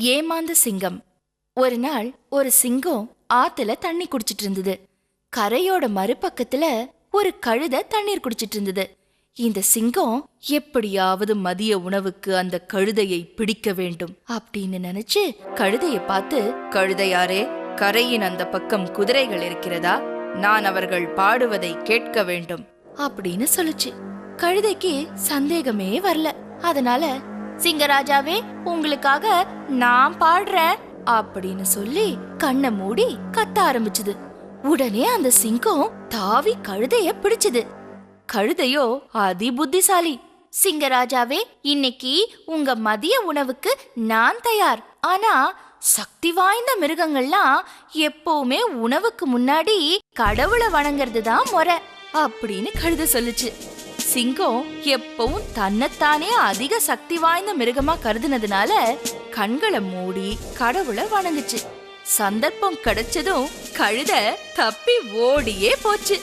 ஏமாந்த சிங்கம். ஒரு நாள் ஒரு சிங்கம் ஆத்துல தண்ணி குடிச்சிட்டு இருந்தது. கரையோட மறுபக்கத்துல ஒரு கழுதை தண்ணீர் குடிச்சிட்டு இருந்தது. இந்த சிங்கம் எப்படியாவது மதிய உணவுக்கு அந்த கழுதையை பிடிக்க வேண்டும் அப்படின்னு நினைச்சு கழுதையை பார்த்து கழுதையாரே கரையின் அந்த பக்கம் குதிரைகள் இருக்கிறதா? நான் அவர்கள் பாடுவதை கேட்க வேண்டும். அப்படின்னு சொல்லுச்சு. கழுதைக்கு சந்தேகமே வரல. அதனால சிங்கராஜாவே உங்களுக்காக நான் பாடுறேன் அப்படின்னு சொல்லி கண்ணை மூடி கத்த ஆரம்பிச்சது. உடனே அந்த சிங்கம் தாவி கழுதைய பிடிச்சது. கழுதையோ அதி புத்திசாலி சிங்கராஜாவே இன்னைக்கு உங்க மதிய உணவுக்கு நான் தயார். ஆனா சக்தி வாய்ந்த மிருகங்கள்லாம் எப்பவுமே உணவுக்கு முன்னாடி கடவுளை வணங்குறது தான் முறை அப்படின்னு கழுத சொல்லுச்சு. சிங்கம் எப்பவும் தன்னைத்தானே அதிக சக்தி வாய்ந்த மிருகமா கருதுனதுனால கண்களை மூடி கடவுளை வணங்குச்சு. சந்தர்ப்பம் கிடைச்சதும் கழுத தப்பி ஓடியே போச்சு.